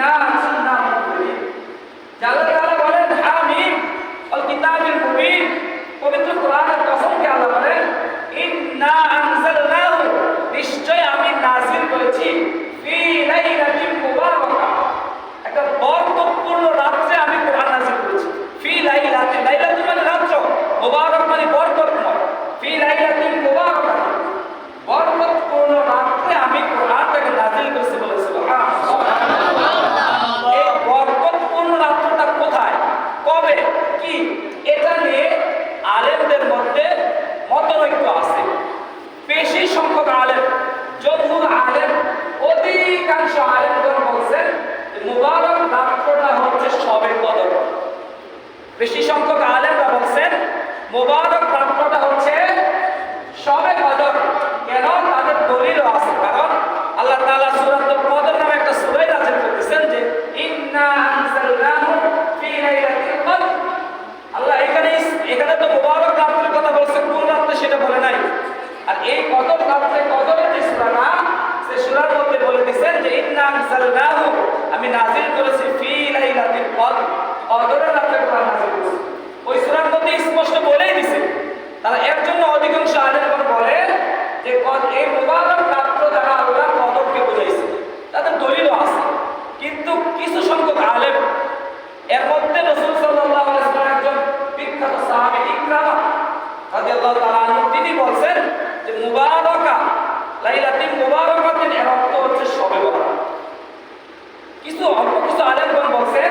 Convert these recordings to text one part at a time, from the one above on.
Yeah. সংখ্যক আলেমরা বলছেন মোবারক লাইলাতিন মুবারাকাতিন এর অর্থ হচ্ছে সবে কিছু অল্প কিছু আলেমগণ বলছেন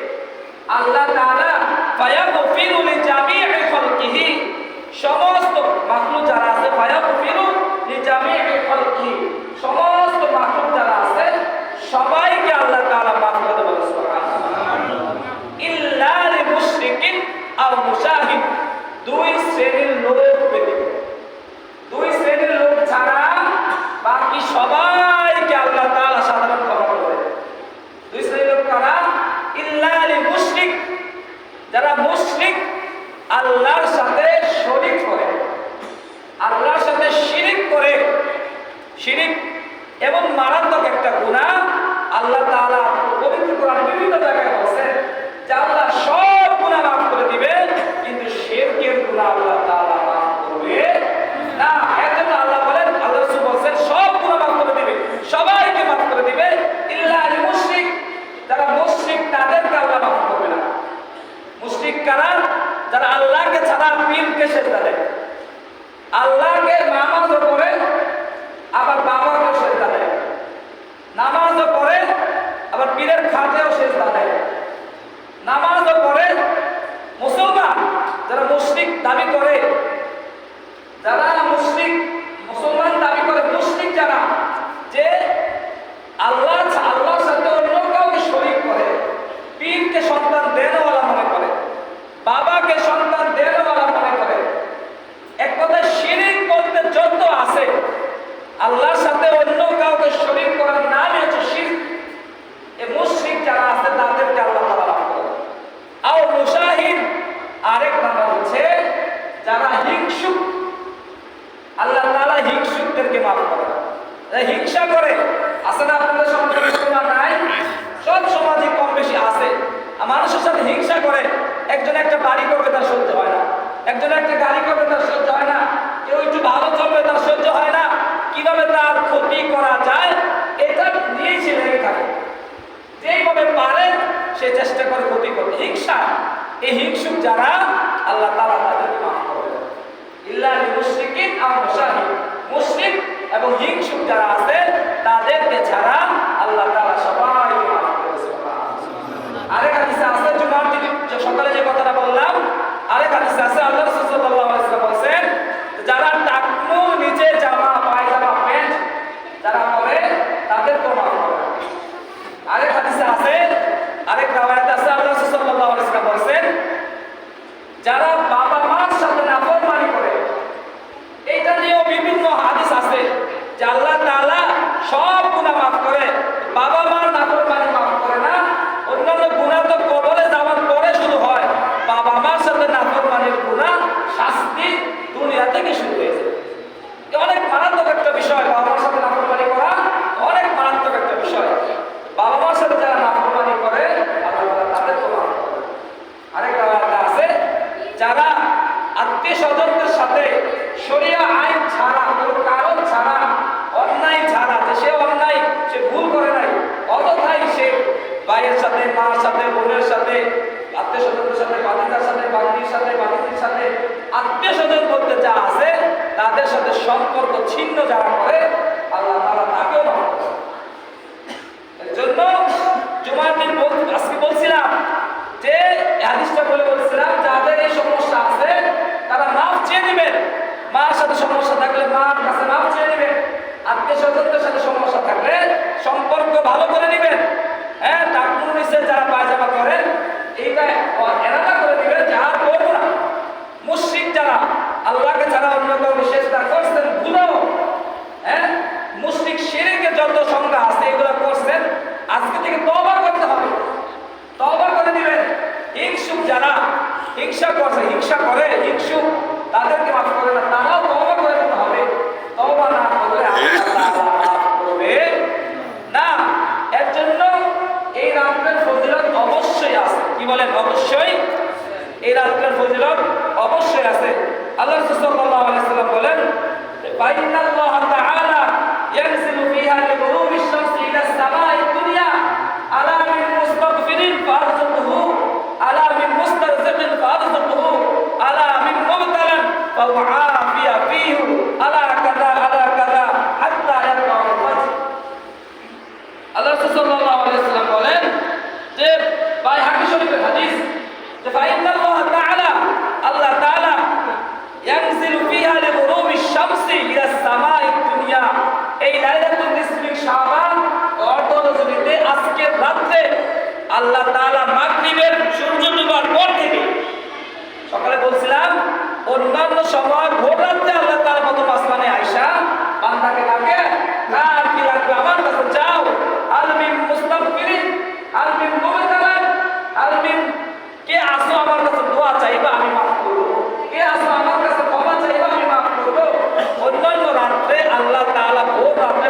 আল্লাহর সাথে শরিক করে। আল্লাহর সাথে শিরিক করে। শিরিক এবং মারাত্মক একটা গুণা আল্লাহ তালা পবিত্র বিভিন্ন জায়গায় বলছেন যে আল্লাহ সব যারা আল্লাহকে ছাড়া পীরকে সেজদা দেয় আল্লাহকে নামাজও পড়ে আবার বাবাকেও সেজদা দেয় নামাজও পড়ে আবার পীরের খাতেও সেজদা দেয় নামাজও পড়ে মুসলমান যারা মুশরিক দাবি করে যারা মুশরিক মুসলমান দাবি করে মুশরিক যারা যে আল্লাহ আল্লাহর সাথে অন্য কাউকে শরীক করে পীরকে সন্তান দেনওয়ালা মনে করে বাবাকে সন্তান দেনওয়ালা মনে করে এক কথায় শিরিক বলতে যত আছে আল্লাহর সাথে অন্য কাউকে শরীক করার নামই হচ্ছে শিরক এই মুশরিক যারা আছে তাদেরকে আল্লাহ তাআলা মাফ করে আও মুশাহিদ আরেক নাম হচ্ছে যারা হিংসুক আল্লাহ তাআলা হিংসুকদেরকে মাফ করে যারা হিংসা করে আছে না আপনাদের সমাজে মুসলমান নাই সব সমাজে কম বেশি আছে আর মানুষের সাথে হিংসা করে একজন একটা বাড়ি করবে তার সহ্য হয় না একজন একটা গাড়ি করবে তার সহ্য হয় না কেউ একটু ভালো চলবে তার সহ্য হয় না কীভাবে তার ক্ষতি করা যায় এটা নিয়েই সে লেগে থাকে পারে, সে চেষ্টা করে ক্ষতি করতে হিংসা। এই হিংসুক যারা, আল্লাহ এবং হিংসুক যারা আছে আরেক আছে যে কথাটা বললাম, আরেক আল্লাহ রাসূল সাল্লাল্লাহু আলাইহি ওয়াসাল্লাম বলেন যারা টাকনু নিচে জামা পায়জামা প্যান্ট যারা পরে তাদেরকে মাফ করে আরেক হাদিসে আছে আরেক রাওয়ায়াত আছে আল্লাহ রাসূল সাল্লাল্লাহু আলাইহি ওয়াসাল্লাম বলেন যারা বাবা মার সাথে নাফরমানি করে, এইটা নিয়েও বিভিন্ন হাদিস আছে যে আল্লাহ তাআলা সব গুনাহ মাফ করে বাবা মার নাফরমানি মাফ করে না অন্যান্য গুনাহ তো কবরে যাওয়ার পরে শুরু হয় বাবা মার সাথে নাফরমানির গুনাহ শাস্তি দুনিয়া থেকে শুরু হয়েছে এ অনেক মারাত্মক একটা বিষয় বাবা মার সাথে নাফরমানি করা অনেক মারাত্মক একটা বিষয় বাবা মার সাথে যারা নাফরমানি করে আল্লাহ তাআলা তাদেরকে মাফ করে আরেকটা আয়াতে আছে যারা আত্মীয় স্বজনদের সাথে শরিয়া আইন কারণ ছাড়া, অন্যায় ছাড়া সে অন্যায়, সে ভুল করে নাই অতথাই সে ভাইয়ের সাথে, মার সাথে, বোনের সাথে আত্মীয় স্বজনদের সাথে বাদিদার সাথে বান্দির সাথে বাদিদির সাথে আত্মীয় স্বজন বলতে যা আছে, তাদের সাথে সম্পর্ক ছিন্ন যারা করে আল্লাহ তাআলা তাকেও মাফ করে এর জন্য জুমার দিন বল- আজকে বলছিলাম যে এই হাদিসটা বলে বলছিলাম যাদের এই সমস্যা আছে তারা মাফ চেয়ে নেবেন মার সাথে সমস্যা থাকলে মার কাছে মাফ চেয়ে নেবেন আত্মীয় স্বজনদের সাথে সমস্যা থাকলে সম্পর্ক ভালো করে নেবেন। হ্যাঁ টাকুন নিচে যারা পায়জামা করেন এইটা এরাদা করে দিবেন যে আর করব না। মুশরিক যারা, আল্লাহকে ছাড়া অন্য কেউ বিশেষ করছেন, ভুলেও হ্যাঁ মুশরিক শিরকের যত সংজ্ঞা আছে এগুলো করছেন, আজকে থেকে তওবা করতে হবে। তওবা করে দিবেন হিংসুক যারা হিংসা করছে, হিংসা করে, হিংসুক, তাদেরকে মাফ করে না তারাও তওবা করে দিতে হবে। তওবা না করলে আল্লাহ তাআলা মাফ করবে না এর জন্য রাতটার ফজিলত অবশ্যই আছে। কি বলেন? অবশ্যই? এই রাতটার ফজিলত অবশ্যই আছে। আল্লাহ সাল্লাল্লাহু আলাইহি সাল্লাম বলেন, ফাইনাল্লাহ তাআলা ইয়ানজিলু ফিহা লিগুরুবিশ শামসি ইলা সামাই দুনিয়া আলা মিন মুস্তাগফিরিন ফারজুকুহু আলা মিন মুস্তারজিকিন ফারজুকুহু আলা মিন মুবতালান ফাউআফিয়া ফিহু আলা কাযা আমার কাছে? যাও। আলমিন মুস্তাগফিরিন আলমিন মুবতালান আলমিন কে আসো আমার কাছে দোয়া চাইবা আমি মাফ করব কে আসো আমার কাছে ক্ষমা চাইবা আমি মাফ করব অন্যান্য রাত্রে আল্লাহ তাআলা ভোর রাত্রে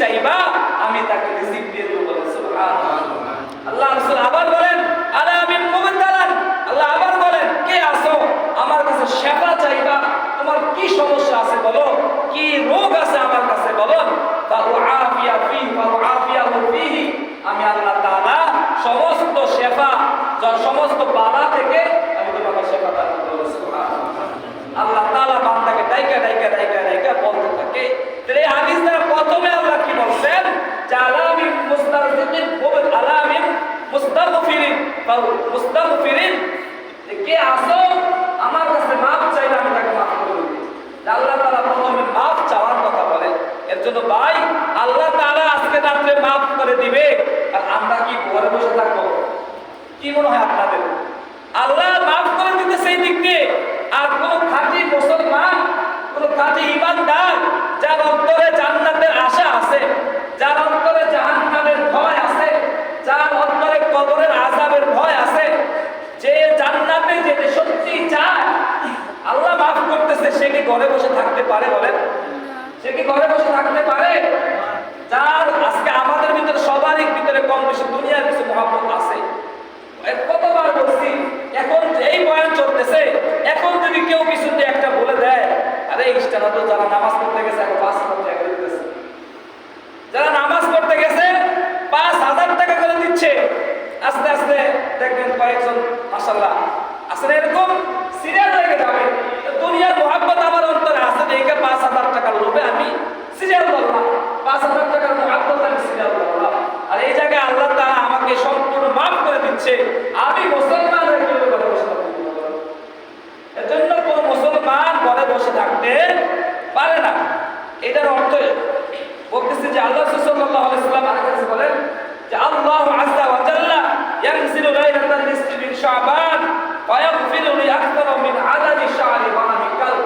চাইবা আমি তাকে রিজিক দিয়ে দেবো বলেন সুবহানাল্লাহ আল্লাহ রাসূল আবার বলেন আলা মিন মুবতালান আল্লাহ আবার বলেন কে আসো আমার কাছে শেফা চাইবা তোমার কি সমস্যা আছে বলো কি রোগ আছে আমার কাছে বলো ফাহু আফিয়া ফি ফাহু আফিয়া ফিহি আমি আল্লাহ তাআলা সমস্ত শেফা যা সমস্ত বাধা থেকে আমি তোমাকে শেফা দান সুবহানাল্লাহ। আল্লাহ তাআলা বান্দাকে ডাইকা ডাইকা ডাইকা ডাইকা বলতে থাকে। তাহলে এই হাদিস দ্বারা প্রথমে আল্লাহ কি বলছেন? যে আলামিন মুস্তারফিকিন ওয়া আলামিন মুস্তাগফিরিন মুস্তাগফিরিন যে কে আসো আমার কাছে মাফ চাইলে আমি তাকে মাফ করে দেব যে আল্লাহ তাআলা প্রথমে মাফ চাওয়ার কথা বলে এর জন্য ভাই আল্লাহ তাআলা আজকে রাত্রে মাফ করে দিবে আর আমরা কি ঘরে বসে থাকব কি মনে হয় আপনাদের? আল্লাহ মাফ করে দিতে সেই দিক দিয়ে আর কোন খাঁটি মুসলমান, কোন খাঁটি ইমানদার যার অন্তরে জান্নাতের আশা আছে, যার অন্তরে জাহান্নামের ভয় আছে, যার অন্তরে কবরের আযাবের ভয় আছে, যে জান্নাতে যেতে সত্যি চায়, আল্লাহ মাফ করতেছে, সে কি ঘরে বসে থাকতে পারে বলেন? সে কি ঘরে বসে থাকতে পারে? যার আজকে আমাদের ভিতরে, সবারই ভিতরে কম বেশি দুনিয়ার কিছু মহাব্বত আছে। কতবার বলছি, এখন এই বয়ান চলতেছে, এখন যদি কেউ কিছু দিয়ে একটা বলে দেয়, আরে ইস্টানা তো যারা নামাজ পড়তে গেছে, এখন পাঁচ হাজার টাকা করে দিতেছে। যারা নামাজ পড়তে গেছে, পাঁচ হাজার টাকা করে দিচ্ছে। আস্তে আস্তে দেখবেন কয়েকজন মাসাল্লাহ আসলে এরকম? সিরিয়াল লেগে যাবে তো দুনিয়ার মোহাব্বত আমার অন্তরে আছে দেখে পাঁচ হাজার টাকার লোভে আমি সিরিয়াল ধরলাম পাঁচ হাজার টাকার মোহাব্বত আমি সিরিয়াল ধরলাম আর এই জায়গায় আল্লাহ তাআলা আমাকে সম্পূর্ণ মাফ করে দিচ্ছে। আমি মুসলমান হয়ে গেলে ঘরে বসে এজন্য কোন মুসলমান ঘরে বসে থাকতে পারে না। এটার অর্থ বলতেছে যে আল্লাহ সাল্লাল্লাহু আলাইহি ওয়াসাল্লাম বলেন যে আল্লাহ আযজা ওয়া জাল্লা ইয়ানজিলু লাইলাতাল নিসফি মিন শাবান ওয়া ইয়াগফিরু লি আকতার মিন আদাদি শাহরি ওয়া মিকাল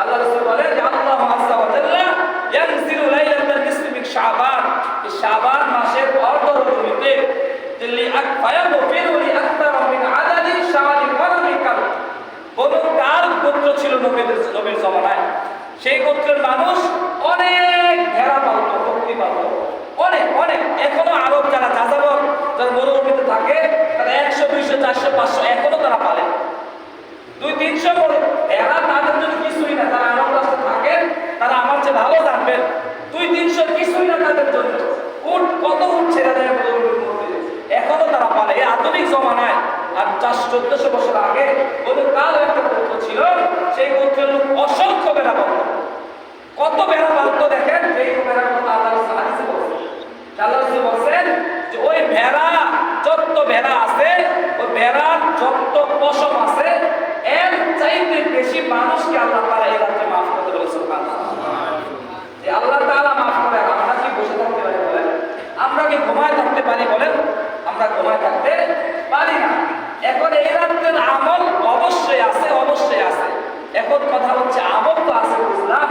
আল্লাহ রাসূল বলেন যে আল্লাহ আযজা ওয়া জাল্লা ইয়ানজিলু লাইলাতাল নিসফি মিন শাবান। এই শাবান মাসের অর্ধ রজনীতে দিল্লি আক ফায়াগফিরু লি আকতার আদাদি শাহরি ওয়া মিকাল বনু কার গোত্র ছিল নবীদের, নবীর জমানায়। সেই গোত্রের মানুষ অনেক ঘেরা পালত অনেক অনেক এখনও আরব যারা যাযাবর যারা মরুভূমিতে থাকে তারা একশো দুইশো চারশো পাঁচশো এখনও তারা পালে দুই তিনশো করে ভেড়া তাদের জন্য কিছুই না তারা আরব রাস্তা থাকেন তারা আমার চেয়ে ভালো জানবেন দুই তিনশো কিছুই না তাদের জন্য উঠ কত উঠ ছেড়ে দেয় মরুভূমির মধ্যে এখনও তারা পালে এই আধুনিক জমানায় আর চার চোদ্দশো বছর আগে বলু কাল একটা গোত্র ছিল সেই গোত্রের লোক অসংখ্য বেড়া পালত কত বেড়া পালত দেখেন এই বেড়ার কথা আল্লাহ হাদিসে বলছেন আল্লাহ রাসূল বলছেন যে ওই ভেড়া, যত ভেড়া আছে, ওই ভেড়ার যত পশম আছে, এর চাইতে বেশি মানুষকে আল্লাহ তাআলা এই রাতে মাফ করতে বলে সুবহানাল্লাহ। যে আল্লাহ তাআলা মাফ করে আমরা কি বসে থাকতে পারি বলেন? আমরা কি ঘুমায় থাকতে পারি বলেন? আমরা ঘুমায় থাকতে পারি না। এখন এই রাতের আমল অবশ্যই আছে অবশ্যই আছে। এখন কথা হচ্ছে, আমল তো আছে বুঝলাম,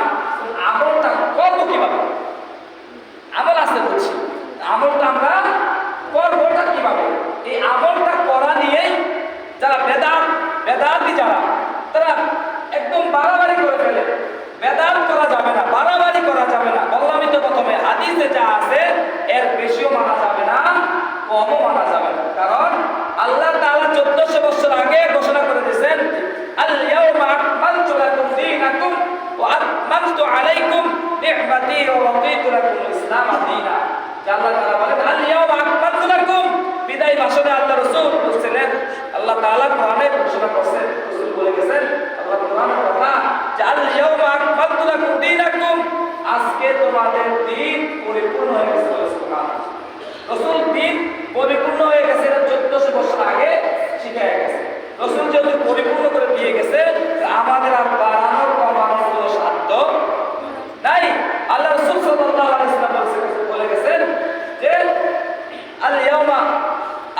আমলটা করব কীভাবে? আমল আছে বলছি আমলটা আমরা করবোটা কীভাবে এই আমলটা করা নিয়েই যারা বেদাত বেদাতি যারা, তারা একদম বাড়াবাড়ি করে ফেলে। বেদাত করা যাবে না, বাড়াবাড়ি করা যাবে না। বললামই তো প্রথমে হাদিসে যা আছে, এর বেশিও মানা যাবে না, কমও মানা যাবে না। কারণ আল্লাহ তাআলা 1400 বছর আগে ঘোষণা করে দিয়েছেন আল ইয়াউমা আকমালতু লাকুম দীনাকুম ওয়া আতমামতু আলাইকুম নি'মাতি ওয়া রাদিতু লাকুম ইসলাম দীনা। আল্লাহ তাআলা বলেন আল ইয়াউমা আকমালতু লাকুম। বিদায় ভাষণে আল্লাহ রাসূল বলছিলেন আল্লাহ তাআলা কোরআনে ঘোষণা রাসূল বলে গেছেন, আল্লাহ কথা, জাল ইয়াউমা আকমালতু লাকুম দীনাকুম আজকে তোমাদের দিন পরিপূর্ণ হয়ে গেছে রাসূল দিন পরিপূর্ণ হয়ে গেছে এটা চোদ্দশো বছর আগে শিখায় গেছে। রাসূল পরিপূর্ণ করে দিয়ে গেছে আমাদের আর বাড়ানোর কমানোর কোনো সাধ্য নাই আল্লাহ রসুল সাল্লাল্লাহু আলাইহি ওয়াসাল্লাম বলছে- বলে গেছেন যে আল ইয়াউমা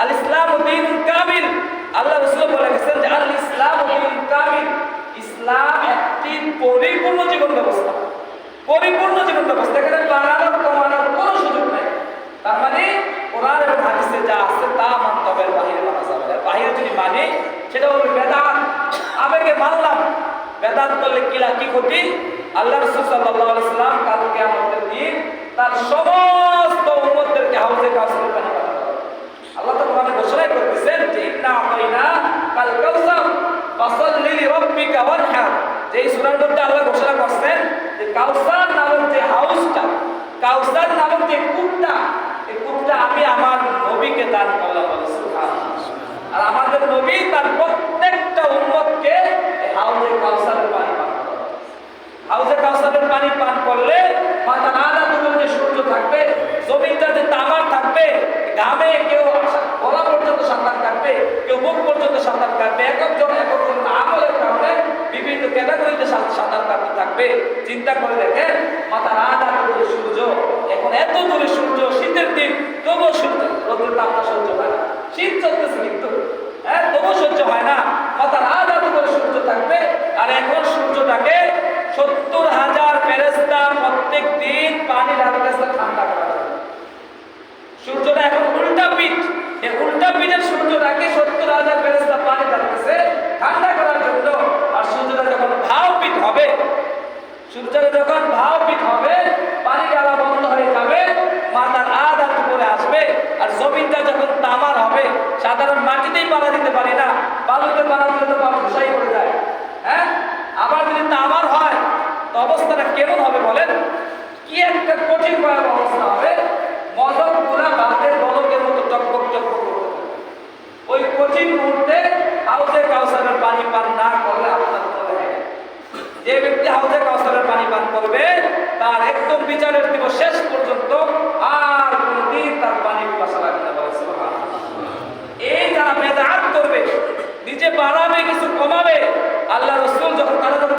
আল ইসলাম দিন কামিল আল্লাহ রসুল বলে গেছেন যে আল ইসলাম দিন কামিল ইসলাম একটি পরিপূর্ণ জীবন ব্যবস্থা। পরিপূর্ণ জীবন ব্যবস্থা। এখানে বাড়ানোর, কমানোর কোনো সুযোগ নাই। তার মানে কোরআন এবং হাদিসে যা আছে তা মানতে হবে বাহিরে মানা যাবে না। বাহিরে যদি মানি, সেটা হলো বেদাত। আবেগে মানলাম। বেদাত করলে কি লা- কি ক্ষতি? আল্লাহ রসুল সাল্লাল্লাহু আলাইহি সাল্লাম কালকে আমাদের দিন তার সমস্ত কাউসারের পানি পান আল্লাহ তো কোরআনে ঘোষণা করতেছেন যে ইন্না আতাইনা কাল কাউসার। যে সূরার মধ্যে আল্লাহ ঘোষণা করছেন যে কাউসার নামক যে হাউসটা, কাউসার নামক যে কূপটা এই কূপটা আমি আমার নবীকে দান করলাম। আর আমাদের নবী তার প্রত্যেকটা উম্মতকে এই হাউজে কাউসারের পানি পান। হাউজে কাউসারের পানি পান করলে মাথার আধা যে সূর্য থাকবে জমিনটা যে তামার থাকবে ঘামে কেউ গলা পর্যন্ত সাঁতার কাটবে, কেউ বুক পর্যন্ত সাঁতার কাটবে এক একজন এক একজন আমলের কারণে বিভিন্ন ক্যাটাগরিতে সাঁতার কাটতে থাকবে। চিন্তা করে দেখেন, মাথা আধা দুপুরে সূর্য, এখন এত দূরে সূর্য, শীতের দিন, তবুও সূর্য রোদের তাপটা সহ্য হয় না। আমার হবে। সাধারণ মাটিতেই বাধা দিতে পারি না। বালুতে বাধা দিলে তো বালু ধসাই করে যায়। হ্যাঁ? আবার যদি তা আমার হয়, তো অবস্থাটা কেমন হবে বলেন? কি একটা কঠিন ভয়াবহ অবস্থা হবে। মদক পুরা বাঁধের বলকের মতো টকবক টকবক ওই কঠিন মুহূর্তে হাউসে কাউসারের পানি পান না করলে আপনার যে ব্যক্তি হাউসে কাউসারের পানি পান করবে, তার একদম বিচারের দিব শেষ পর্যন্ত আর কোনদিন তার পানি পাশা লাগবে তারা বেদাত করবে। নিজে বাড়াবে কিছু কমাবে। আল্লাহ রসুল যখন তারা